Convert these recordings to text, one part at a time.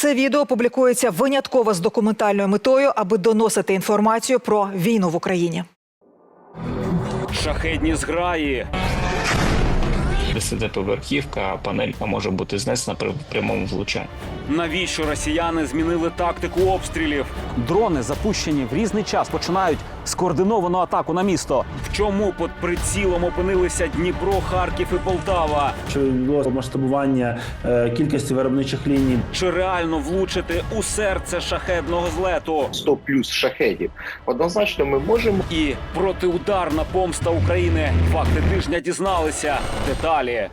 Це відео публікується винятково з документальною метою, аби доносити інформацію про війну в Україні. Шахедні зграї. Десятиповерхівка, панелька може бути знесена при прямому влучанні. Навіщо росіяни змінили тактику обстрілів? Дрони, запущені в різний час, починають скоординовану атаку на місто. В чому під прицілом опинилися Дніпро, Харків і Полтава? що відбулося масштабування е, кількості виробничих ліній. Чи реально влучити у серце шахедного злету? 100 плюс шахедів. Однозначно, ми можемо І протиударна помста України. Факти тижня дізналися. Деталі.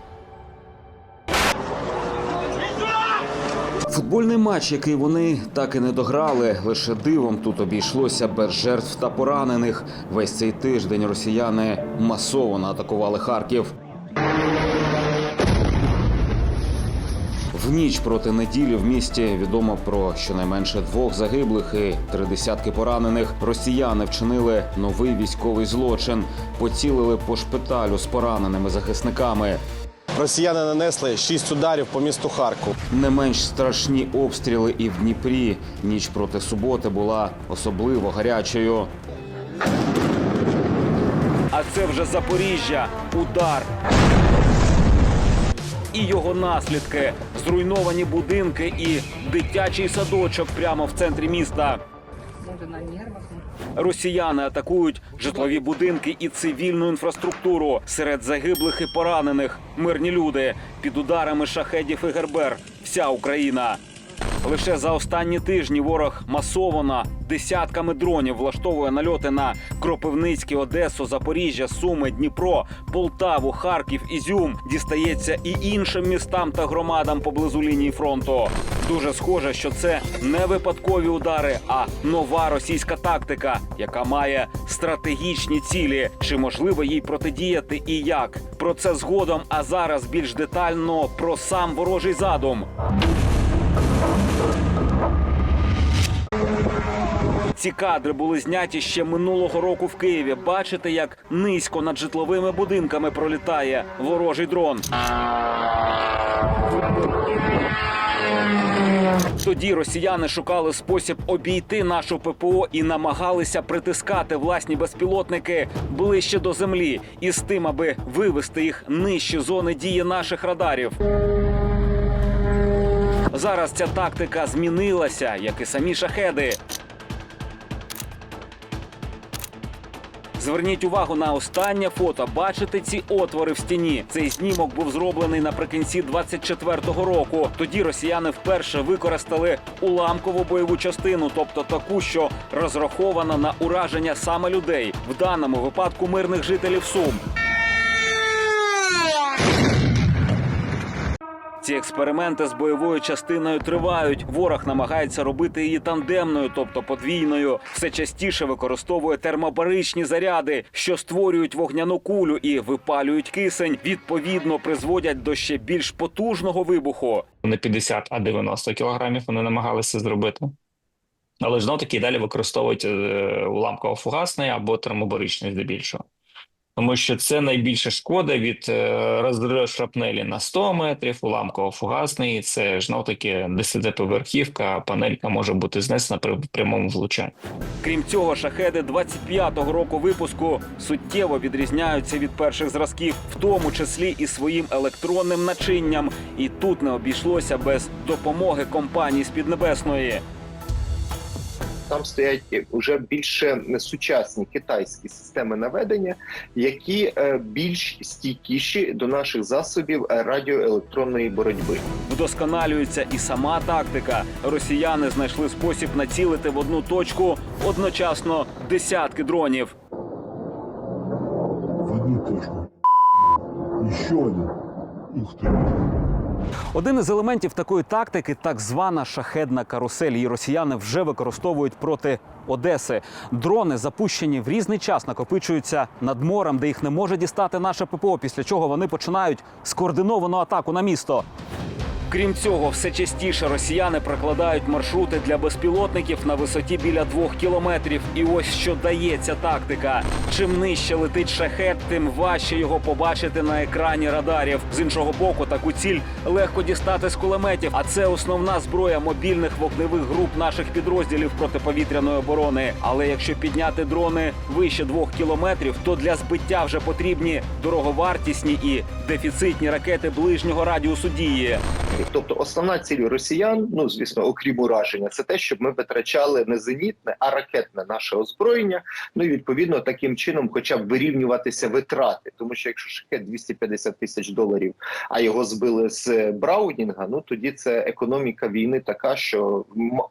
Футбольний матч, який вони так і не дограли, лише дивом тут обійшлося без жертв та поранених. Весь цей тиждень росіяни масово атакували Харків. В ніч проти неділі в місті відомо про щонайменше двох загиблих і три десятки поранених. Росіяни вчинили новий військовий злочин, поцілили по шпиталю з пораненими захисниками. Росіяни нанесли шість ударів по місту Харків. Не менш страшні обстріли і в Дніпрі. Ніч проти суботи була особливо гарячою. А це вже Запоріжжя. Удар. І його наслідки зруйновані будинки і дитячий садочок прямо в центрі міста. Росіяни атакують житлові будинки і цивільну інфраструктуру. Серед загиблих і поранених мирні люди під ударами шахедів і гербер. Вся Україна. Лише за останні тижні ворог масово десятками дронів влаштовує нальоти на Кропивницький, Одесу, Запоріжжя, Суми, Дніпро, Полтаву, Харків, Ізюм. Дістається і іншим містам та громадам поблизу лінії фронту. Дуже схоже, що це не випадкові удари, а нова російська тактика, яка має стратегічні цілі. Чи можливо їй протидіяти і як? Про це згодом, а зараз більш детально про сам ворожий задум. Ці кадри були зняті ще минулого року в Києві. Бачите, як низько над житловими будинками пролітає ворожий дрон. Тоді росіяни шукали спосіб обійти нашу ППО і намагалися притискати власні безпілотники ближче до землі, із тим, аби вивести їх нижче зони дії наших радарів. Зараз ця тактика змінилася, як і самі шахеди. Зверніть увагу на останнє фото. Бачите ці отвори в стіні. Цей знімок був зроблений наприкінці 24-го року. Тоді росіяни вперше використали уламкову бойову частину, тобто таку, що розрахована на ураження саме людей, в даному випадку мирних жителів Сум. Ці експерименти з бойовою частиною тривають. Ворог намагається робити її тандемною, тобто подвійною. Все частіше використовує термобаричні заряди, що створюють вогняну кулю і випалюють кисень. Відповідно, призводять до ще більш потужного вибуху. Не 50, а 90 кілограмів вони намагалися зробити. Але знов таки далі використовують е, уламково-фугасний або термобаричний здебільшого. Тому що це найбільша шкода від е, розриву шрапнелі на 100 метрів, уламково-фугасний. Це знов таки десятиповерхівка, панелька може бути знесена при прямому влучанні. Крім цього, шахеди 25-го року випуску суттєво відрізняються від перших зразків, в тому числі і своїм електронним начинням. І тут не обійшлося без допомоги компанії з Піднебесної. Там стоять вже більше сучасні китайські системи наведення, які е, більш стійкіші до наших засобів радіоелектронної боротьби. Вдосконалюється і сама тактика. Росіяни знайшли спосіб націлити в одну точку одночасно десятки дронів. в одну точку. Еще один. Ух ты. Один із елементів такої тактики так звана шахедна карусель. Її росіяни вже використовують проти Одеси. Дрони, запущені в різний час, накопичуються над морем, де їх не може дістати наше ППО. Після чого вони починають скоординовану атаку на місто. Крім цього, все частіше росіяни прокладають маршрути для безпілотників на висоті біля двох кілометрів. І ось що дає ця тактика. Чим нижче летить шахет, тим важче його побачити на екрані радарів. З іншого боку, таку ціль легко дістати з кулеметів. А це основна зброя мобільних вогневих груп наших підрозділів протиповітряної оборони. Але якщо підняти дрони вище двох кілометрів, то для збиття вже потрібні дороговартісні і дефіцитні ракети ближнього радіусу дії. Тобто, основна ціль росіян, ну звісно, окрім ураження, це те, щоб ми витрачали не зенітне, а ракетне наше озброєння. Ну і відповідно таким чином, хоча б вирівнюватися витрати, тому що якщо шахет 250 тисяч доларів, а його збили з Браунінга, ну тоді це економіка війни така, що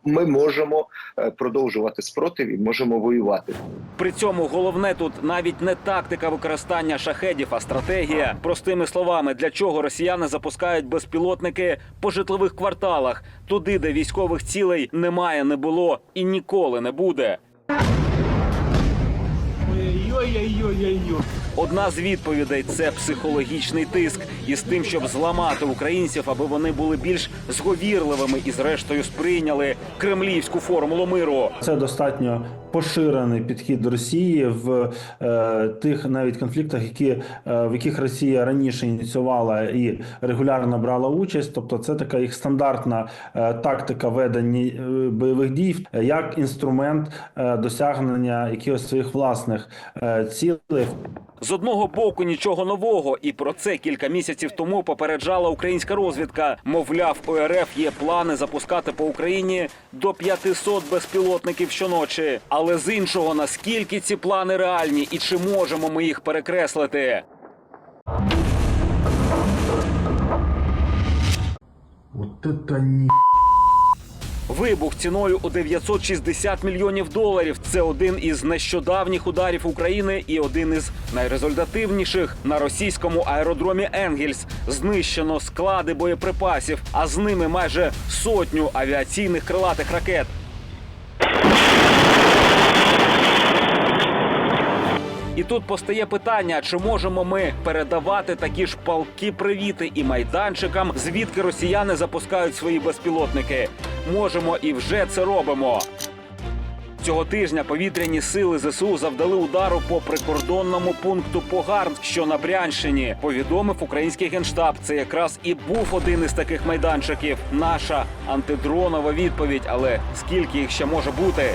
ми можемо е, продовжувати спротив і можемо воювати. При цьому головне тут навіть не тактика використання шахедів, а стратегія. Простими словами, для чого росіяни запускають безпілотники по житлових кварталах, туди, де військових цілей немає, не було і ніколи не буде. Одна з відповідей це психологічний тиск із тим, щоб зламати українців, аби вони були більш зговірливими і, зрештою, сприйняли кремлівську формулу миру. Це достатньо поширений підхід Росії в е, тих навіть конфліктах, які е, в яких Росія раніше ініціювала і регулярно брала участь. Тобто, це така їх стандартна е, тактика ведення е, бойових дій як інструмент е, досягнення якихось своїх власних е, цілей. З одного боку нічого нового, і про це кілька місяців тому попереджала українська розвідка. Мовляв, у РФ є плани запускати по Україні до 500 безпілотників щоночі. Але з іншого, наскільки ці плани реальні і чи можемо ми їх перекреслити? Вот это не... Вибух ціною у 960 мільйонів доларів. Це один із нещодавніх ударів України і один із найрезультативніших на російському аеродромі Енгельс. Знищено склади боєприпасів, а з ними майже сотню авіаційних крилатих ракет. І тут постає питання: чи можемо ми передавати такі ж палки привіти і майданчикам, звідки росіяни запускають свої безпілотники? Можемо і вже це робимо. Цього тижня повітряні сили ЗСУ завдали удару по прикордонному пункту Погарн, що на Брянщині. Повідомив український генштаб. Це якраз і був один із таких майданчиків. Наша антидронова відповідь. Але скільки їх ще може бути?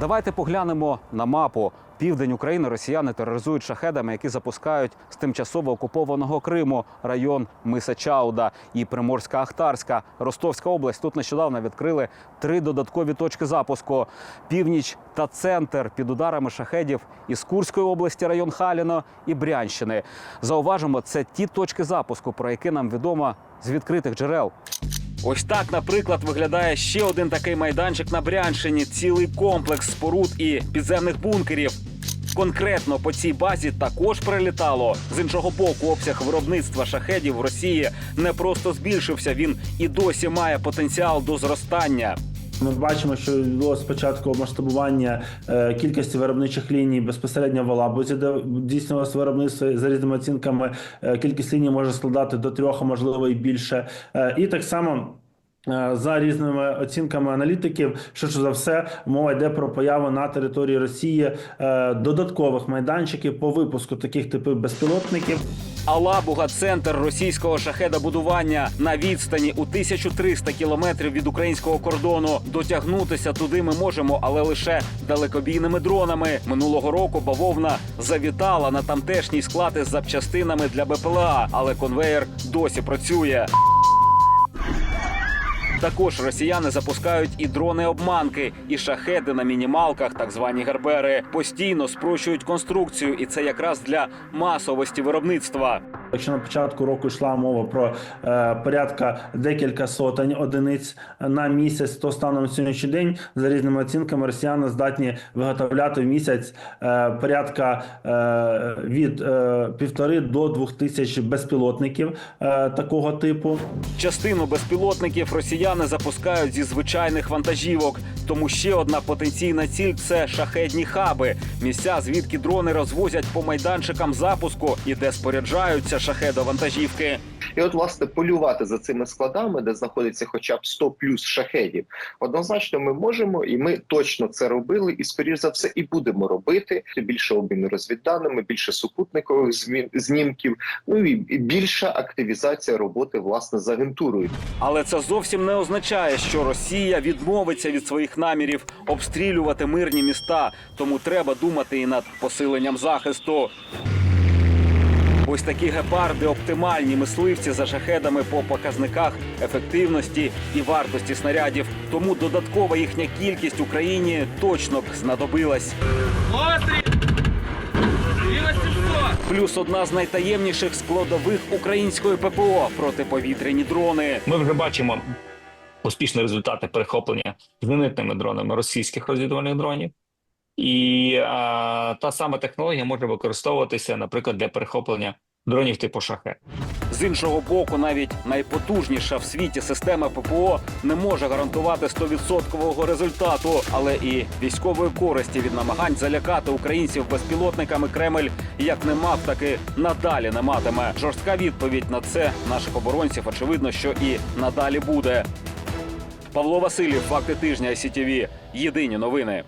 Давайте поглянемо на мапу. Південь України росіяни тероризують шахедами, які запускають з тимчасово окупованого Криму район Миса Чауда і Приморська Ахтарська, Ростовська область. Тут нещодавно відкрили три додаткові точки запуску: північ та центр під ударами шахедів із Курської області, район Халіно і Брянщини. Зауважимо, це ті точки запуску, про які нам відомо з відкритих джерел. Ось так, наприклад, виглядає ще один такий майданчик на Брянщині, цілий комплекс споруд і підземних бункерів. Конкретно по цій базі також прилітало. З іншого боку, обсяг виробництва шахедів в Росії не просто збільшився, він і досі має потенціал до зростання. Ми бачимо, що відбулося спочатку масштабування е, кількості виробничих ліній безпосередньо в Алабузі, де здійснювалося виробництво за різними оцінками. е, Кількість ліній може складати до трьох, а можливо і більше. Е, І так само. За різними оцінками аналітиків, що за все мова йде про появу на території Росії додаткових майданчиків по випуску таких типів безпілотників. Алабуга центр російського шахедобудування на відстані у 1300 кілометрів від українського кордону. Дотягнутися туди ми можемо, але лише далекобійними дронами. Минулого року бавовна завітала на тамтешній склад із запчастинами для БПЛА, але конвеєр досі працює. Також росіяни запускають і дрони-обманки, і шахеди на мінімалках, так звані гербери, постійно спрощують конструкцію, і це якраз для масовості виробництва. Якщо на початку року йшла мова про е, порядка декілька сотень одиниць на місяць, то станом сьогоднішній день за різними оцінками росіяни здатні виготовляти в місяць е, порядка е, від е, півтори до двох тисяч безпілотників е, такого типу. Частину безпілотників росіяни запускають зі звичайних вантажівок. Тому ще одна потенційна ціль це шахедні хаби, місця, звідки дрони розвозять по майданчикам запуску і де споряджаються шахедовантажівки. І от, власне, полювати за цими складами, де знаходиться хоча б 100 плюс шахедів, однозначно ми можемо, і ми точно це робили, і скоріш за все, і будемо робити більше обміну розвідданими, більше супутникових змін знімків, ну і більша активізація роботи власне з агентурою. Але це зовсім не означає, що Росія відмовиться від своїх намірів обстрілювати мирні міста. Тому треба думати і над посиленням захисту. Ось такі гепарди оптимальні мисливці за шахедами по показниках ефективності і вартості снарядів. Тому додаткова їхня кількість Україні точно б знадобилась. Плюс одна з найтаємніших складових української ППО протиповітряні дрони. Ми вже бачимо успішні результати перехоплення зенитними дронами російських розвідувальних дронів. І а, та сама технологія може використовуватися, наприклад, для перехоплення дронів типу шахет. З іншого боку, навіть найпотужніша в світі система ППО не може гарантувати 100% результату, але і військової користі від намагань залякати українців безпілотниками Кремль як не мав, так і надалі не матиме. Жорстка відповідь на це наших оборонців очевидно, що і надалі буде. Павло Васильєв, факти тижня СІТВ. Єдині новини.